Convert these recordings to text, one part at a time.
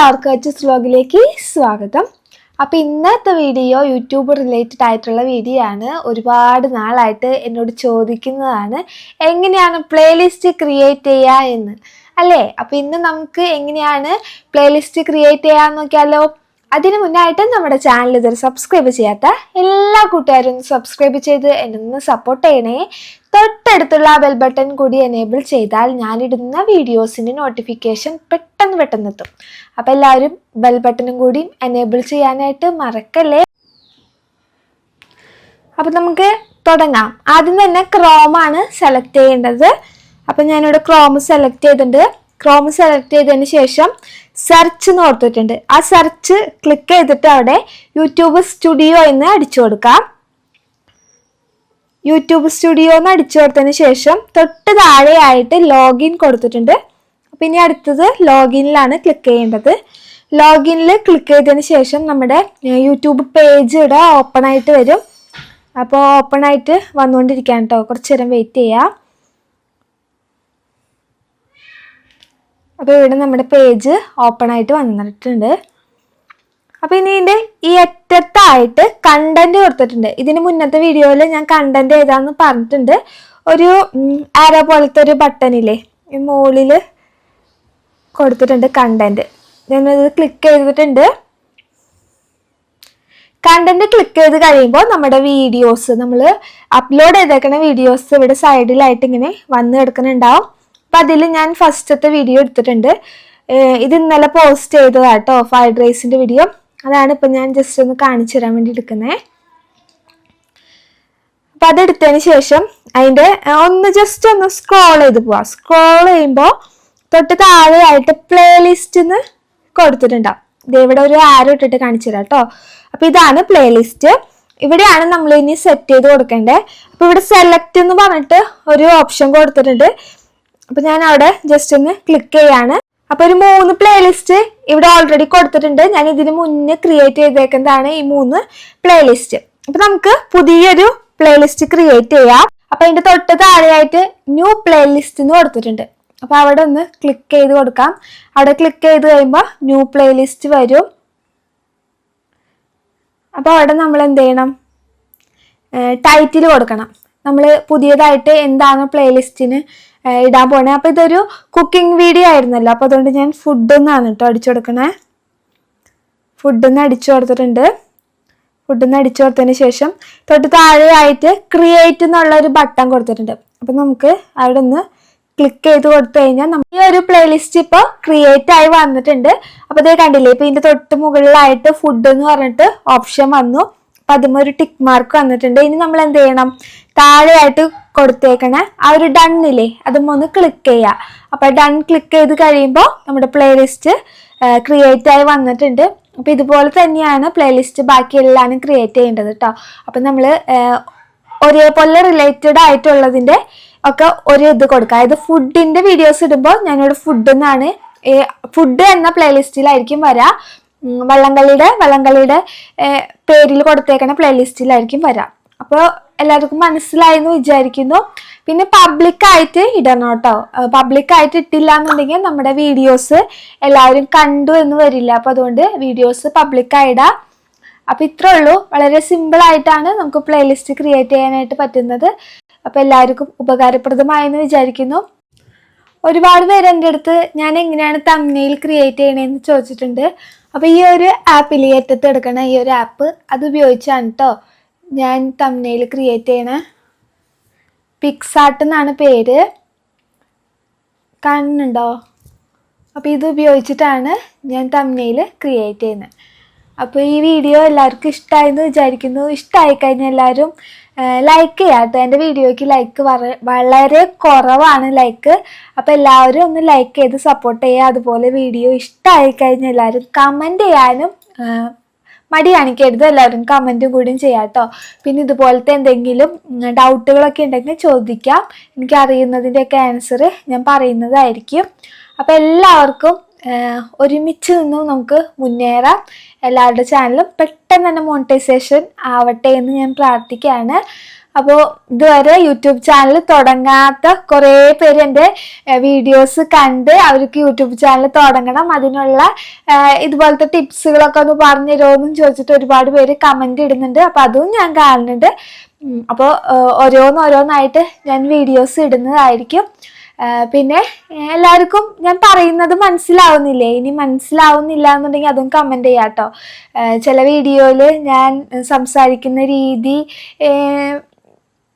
എല്ലാവർക്കും എച്ച് വ്ലോഗിലേക്ക് സ്വാഗതം. അപ്പോൾ ഇന്നത്തെ വീഡിയോ യൂട്യൂബ് റിലേറ്റഡ് ആയിട്ടുള്ള വീഡിയോ ആണ്. ഒരുപാട് നാളായിട്ട് എന്നോട് ചോദിക്കുന്നതാണ് എങ്ങനെയാണ് പ്ലേലിസ്റ്റ് ക്രിയേറ്റ് ചെയ്യുക എന്ന്. അല്ലേ? അപ്പോൾ ഇന്ന് നമുക്ക് എങ്ങനെയാണ് പ്ലേലിസ്റ്റ് ക്രിയേറ്റ് ചെയ്യാന്ന് നോക്കിയാലോ? അതിന് മുന്നായിട്ട് നമ്മുടെ ചാനൽ ഇതുവരെ സബ്സ്ക്രൈബ് ചെയ്യാത്ത എല്ലാ കൂട്ടുകാരും സബ്സ്ക്രൈബ് ചെയ്ത് എന്നെ ഒന്ന് സപ്പോർട്ട് ചെയ്യണേ. തൊട്ടടുത്തുള്ള ബെൽ ബട്ടൺ കൂടി എനേബിൾ ചെയ്താൽ ഞാനിടുന്ന വീഡിയോസിന്റെ നോട്ടിഫിക്കേഷൻ പെട്ടെന്ന് പെട്ടെന്ന് എത്തും അപ്പോൾ എല്ലാവരും ബെൽ ബട്ടണും കൂടി എനേബിൾ ചെയ്യാനായിട്ട് മറക്കല്ലേ? അപ്പം നമുക്ക് തുടങ്ങാം. ആദ്യം തന്നെ ക്രോമാണ് സെലക്ട് ചെയ്യേണ്ടത്. അപ്പം ഞാനിവിടെ ക്രോം സെലക്ട് ചെയ്തിട്ടുണ്ട്. ക്രോം സെലക്ട് ചെയ്തതിന് ശേഷം സെർച്ച് എന്ന് ഓർത്തിട്ടുണ്ട്. ആ സെർച്ച് ക്ലിക്ക് ചെയ്തിട്ട് അവിടെ യൂട്യൂബ് സ്റ്റുഡിയോ എന്ന് അടിച്ചു കൊടുക്കാം. യൂട്യൂബ് സ്റ്റുഡിയോ എന്ന് അടിച്ചു കൊടുത്തതിന് ശേഷം തൊട്ട് താഴെയായിട്ട് ലോഗിൻ കൊടുത്തിട്ടുണ്ട്. പിന്നെ അടുത്തത് ലോഗിനിലാണ് ക്ലിക്ക് ചെയ്യേണ്ടത്. ലോഗിനിൽ ക്ലിക്ക് ചെയ്തതിന് ശേഷം നമ്മുടെ യൂട്യൂബ് പേജ് ഇവിടെ ഓപ്പൺ ആയിട്ട് വരും. അപ്പോൾ ഓപ്പൺ ആയിട്ട് വന്നുകൊണ്ടിരിക്കാൻ കേട്ടോ കുറച്ച് നേരം വെയിറ്റ് ചെയ്യാം. അപ്പോൾ ഇവിടെ നമ്മുടെ പേജ് ഓപ്പൺ ആയിട്ട് വന്നിട്ടുണ്ട്. അപ്പോൾ ഇനി ഇതിന്റെ ഈ അറ്റത്തായിട്ട് കണ്ടന്റ് കൊടുത്തിട്ടുണ്ട്. ഇതിന് മുന്നത്തെ വീഡിയോയിൽ ഞാൻ കണ്ടന്റ് ഏതാന്ന് പറഞ്ഞിട്ടുണ്ട്. ഒരു ആരോ പോലത്തെ ഒരു ബട്ടണില്ലേ ഈ മുകളിൽ കൊടുത്തിട്ടുണ്ട് കണ്ടന്റ് ഞാനത് ക്ലിക്ക് ചെയ്തിട്ടുണ്ട്. കണ്ടന്റ് ക്ലിക്ക് ചെയ്ത് കഴിയുമ്പോൾ നമ്മുടെ വീഡിയോസ് നമ്മൾ അപ്ലോഡ് ചെയ്തേക്കുന്ന വീഡിയോസ് ഇവിടെ സൈഡിലായിട്ട് ഇങ്ങനെ വന്ന് കിടക്കുന്നുണ്ടാവും. അപ്പം അതിൽ ഞാൻ ഫസ്റ്റത്തെ വീഡിയോ എടുത്തിട്ടുണ്ട്. ഇത് ഇന്നലെ പോസ്റ്റ് ചെയ്തതാട്ടോ ഫ്രൈഡ് റൈസിന്റെ വീഡിയോ അതാണ് ഇപ്പം ഞാൻ ജസ്റ്റ് ഒന്ന് കാണിച്ചു തരാൻ വേണ്ടി എടുക്കുന്നത് അപ്പം അതെടുത്തതിന് ശേഷം അതിന്റെ ഒന്ന് ജസ്റ്റ് ഒന്ന് സ്ക്രോൾ ചെയ്ത് പോവാം. സ്ക്രോൾ ചെയ്യുമ്പോൾ തൊട്ട് താഴെയായിട്ട് പ്ലേ പ്ലേലിസ്റ്റ് കൊടുത്തിട്ടുണ്ടാവും. ഇത് ഇവിടെ ഒരു ആരോ ഇട്ടിട്ട് കാണിച്ചു തരാം കേട്ടോ അപ്പൊ ഇതാണ് പ്ലേ ലിസ്റ്റ് ഇവിടെയാണ് നമ്മൾ ഇനി സെറ്റ് ചെയ്ത് കൊടുക്കേണ്ടത് അപ്പൊ ഇവിടെ സെലക്ട് എന്ന് പറഞ്ഞിട്ട് ഒരു ഓപ്ഷൻ കൊടുത്തിട്ടുണ്ട്. അപ്പൊ ഞാൻ അവിടെ ജസ്റ്റ് ഒന്ന് ക്ലിക്ക് ചെയ്യാണ്. അപ്പൊ ഒരു മൂന്ന് പ്ലേലിസ്റ്റ് ഇവിടെ ഓൾറെഡി കൊടുത്തിട്ടുണ്ട്. ഞാൻ ഇതിന് മുന്നേ ക്രിയേറ്റ് ചെയ്തേക്കുന്നതാണ് ഈ മൂന്ന് പ്ലേലിസ്റ്റ് അപ്പൊ നമുക്ക് പുതിയൊരു പ്ലേലിസ്റ്റ് ക്രിയേറ്റ് ചെയ്യാം. അപ്പൊ അതിന്റെ തൊട്ട് താഴെയായിട്ട് ന്യൂ പ്ലേലിസ്റ്റ് എന്ന് കൊടുത്തിട്ടുണ്ട്. അപ്പൊ അവിടെ ഒന്ന് ക്ലിക്ക് ചെയ്ത് കൊടുക്കാം. അവിടെ ക്ലിക്ക് ചെയ്ത് കഴിയുമ്പോൾ ന്യൂ പ്ലേലിസ്റ്റ് വരും. അപ്പോൾ അവിടെ നമ്മൾ എന്ത് ചെയ്യണം? ടൈറ്റിൽ കൊടുക്കണം. നമ്മൾ പുതിയതായിട്ട് എന്താണ് പ്ലേലിസ്റ്റിന് ഇടാൻ പോണേ. അപ്പോൾ ഇതൊരു കുക്കിംഗ് വീഡിയോ ആയിരുന്നല്ലോ. അപ്പോൾ അതുകൊണ്ട് ഞാൻ ഫുഡ് എന്നാണ് കേട്ടോ അടിച്ചു കൊടുക്കണേ. ഫുഡൊന്ന് അടിച്ചു കൊടുത്തിട്ടുണ്ട്. ഫുഡൊന്ന് അടിച്ചു കൊടുത്തതിന് ശേഷം തൊട്ട് താഴെയായിട്ട് ക്രിയേറ്റ് എന്നുള്ള ഒരു ബട്ടൺ കൊടുത്തിട്ടുണ്ട്. അപ്പം നമുക്ക് അവിടെ നിന്ന് ക്ലിക്ക് ചെയ്ത് കൊടുത്തു കഴിഞ്ഞാൽ ഈ ഒരു പ്ലേലിസ്റ്റ് ഇപ്പോൾ ക്രിയേറ്റ് ആയി വന്നിട്ടുണ്ട്. അപ്പോൾ ഇത് കണ്ടില്ലേ ഇപ്പോൾ ഇതിന്റെ തൊട്ട് മുകളിലായിട്ട് ഫുഡ് എന്ന് പറഞ്ഞിട്ട് ഓപ്ഷൻ വന്നു. അപ്പം അതിമൊരു ടിക്ക് മാർക്ക് വന്നിട്ടുണ്ട്. ഇനി നമ്മൾ എന്ത് ചെയ്യണം? താഴെയായിട്ട് കൊടുത്തേക്കണ. ആ ഒരു ഡണ്ണില്ലേ അതും ഒന്ന് ക്ലിക്ക് ചെയ്യുക അപ്പം ഡൺ ക്ലിക്ക് ചെയ്ത് കഴിയുമ്പോൾ നമ്മുടെ പ്ലേലിസ്റ്റ് ക്രിയേറ്റ് ആയി വന്നിട്ടുണ്ട്. അപ്പം ഇതുപോലെ തന്നെയാണ് പ്ലേലിസ്റ്റ് ബാക്കി എല്ലാവരും ക്രിയേറ്റ് ചെയ്യേണ്ടത് കേട്ടോ അപ്പം നമ്മൾ ഒരേപോലെ റിലേറ്റഡ് ആയിട്ടുള്ളതിന്റെ ഒക്കെ ഒരു ഇത് കൊടുക്കുക. അതായത് ഫുഡിന്റെ വീഡിയോസ് ഇടുമ്പോൾ ഞാനിവിടെ ഫുഡ് എന്നാണ് ഫുഡ് എന്ന പ്ലേലിസ്റ്റിലായിരിക്കും വരാം. വള്ളംകളിയുടെ വള്ളംകളിയുടെ പേരിൽ കൊടുത്തേക്കണ പ്ലേലിസ്റ്റിലായിരിക്കും വരാം. അപ്പോൾ എല്ലാവർക്കും മനസ്സിലായി എന്ന് വിചാരിക്കുന്നു. പിന്നെ പബ്ലിക്കായിട്ട് ഇടണം കേട്ടോ. പബ്ലിക്കായിട്ട് ഇട്ടില്ല എന്നുണ്ടെങ്കിൽ നമ്മുടെ വീഡിയോസ് എല്ലാവരും കണ്ടു എന്ന് വരില്ല. അപ്പോൾ അതുകൊണ്ട് വീഡിയോസ് പബ്ലിക്കായിടാം അപ്പം അപ്പോൾ ഇത്രേ ഉള്ളൂ. വളരെ സിമ്പിളായിട്ടാണ് നമുക്ക് പ്ലേലിസ്റ്റ് ക്രിയേറ്റ് ചെയ്യാനായിട്ട് പറ്റുന്നത്. അപ്പോൾ എല്ലാവർക്കും ഉപകാരപ്രദമായെന്ന് വിചാരിക്കുന്നു. ഒരുപാട് പേര് എന്റെ അടുത്ത് ഞാൻ എങ്ങനെയാണ് തമ്മിൽ ക്രിയേറ്റ് ചെയ്യണതെന്ന് ചോദിച്ചിട്ടുണ്ട്. അപ്പോൾ ഈ ഒരു ആപ്പിൽ ഏറ്റത്ത് എടുക്കണ ഈ ഒരു ആപ്പ് അത് ഉപയോഗിച്ചാണ് കേട്ടോ ഞാൻ തമ്മിൽ ക്രിയേറ്റ് ചെയ്യണ. പിക്സാർട്ട് എന്നാണ് പേര്. കാണുന്നുണ്ടോ? അപ്പോൾ ഇത് ഉപയോഗിച്ചിട്ടാണ് ഞാൻ തമ്മിൽ ക്രിയേറ്റ് ചെയ്യുന്നത് അപ്പോൾ ഈ വീഡിയോ എല്ലാവർക്കും ഇഷ്ടമായെന്ന് വിചാരിക്കുന്നു. ഇഷ്ടമായി കഴിഞ്ഞാൽ എല്ലാവരും ലൈക്ക് ചെയ്യാം കേട്ടോ എന്റെ വീഡിയോയ്ക്ക് ലൈക്ക് വളരെ കുറവാണ് ലൈക്ക് അപ്പോൾ എല്ലാവരും ഒന്ന് ലൈക്ക് ചെയ്ത് സപ്പോർട്ട് ചെയ്യുക. അതുപോലെ വീഡിയോ ഇഷ്ടമായി കഴിഞ്ഞാൽ എല്ലാവരും കമന്റ് ചെയ്യാനും മടി കാണിക്കരുത്. എല്ലാവരും കമന്റും കൂടിയും ചെയ്യാം കേട്ടോ പിന്നെ ഇതുപോലത്തെ എന്തെങ്കിലും ഡൗട്ടുകളൊക്കെ ഉണ്ടെങ്കിൽ ചോദിക്കാം. എനിക്ക് അറിയുന്നതിന്റെയൊക്കെ ആൻസർ ഞാൻ പറയുന്നതായിരിക്കും. അപ്പോൾ എല്ലാവർക്കും ഒരുമിച്ച് നിന്നും നമുക്ക് മുന്നേറാം. എല്ലാവരുടെ ചാനലും പെട്ടെന്ന് തന്നെ മോണിറ്റൈസേഷൻ ആവട്ടെ എന്ന് ഞാൻ പ്രാർത്ഥിക്കുകയാണ്. അപ്പോൾ ഇതുവരെ യൂട്യൂബ് ചാനൽ തുടങ്ങാത്ത കുറേ പേര് എന്റെ വീഡിയോസ് കണ്ട് അവർക്ക് യൂട്യൂബ് ചാനൽ തുടങ്ങണം. അതിനുള്ള ഇതുപോലത്തെ ടിപ്സുകളൊക്കെ ഒന്ന് പറഞ്ഞു തരുമോയെന്നും ചോദിച്ചിട്ട് ഒരുപാട് പേര് കമന്റ് ഇടുന്നുണ്ട്. അപ്പോൾ അതും ഞാൻ കാണുന്നുണ്ട്. അപ്പോൾ ഓരോന്നോരോന്നായിട്ട് ഞാൻ വീഡിയോസ് ഇടുന്നതായിരിക്കും. പിന്നെ എല്ലാവർക്കും ഞാൻ പറയുന്നത് മനസ്സിലാവുന്നില്ലേ? ഇനി മനസ്സിലാവുന്നില്ല എന്നുണ്ടെങ്കിൽ അതും കമന്റ് ചെയ്യാം കേട്ടോ. ചില വീഡിയോയിൽ ഞാൻ സംസാരിക്കുന്ന രീതി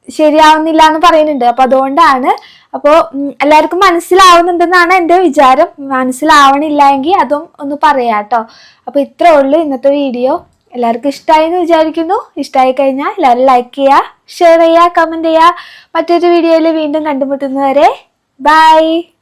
ശരിയാവുന്നില്ല എന്ന് പറയുന്നുണ്ട്. അപ്പോൾ അതുകൊണ്ടാണ്. അപ്പോൾ എല്ലാവർക്കും മനസ്സിലാവുന്നുണ്ടെന്നാണ് എന്റെ വിചാരം. മനസ്സിലാവണില്ല എങ്കിൽ അതും ഒന്ന് പറയാം കേട്ടോ. അപ്പോൾ ഇത്രേ ഉള്ളൂ ഇന്നത്തെ വീഡിയോ. എല്ലാവർക്കും ഇഷ്ടമായി എന്ന് വിചാരിക്കുന്നു. ഇഷ്ടമായി കഴിഞ്ഞാൽ എല്ലാവരും ലൈക്ക് ചെയ്യുക ഷെയർ ചെയ്യുക കമന്റ് ചെയ്യുക. മറ്റൊരു വീഡിയോയിൽ വീണ്ടും കണ്ടുമുട്ടുന്നവരെ Bye!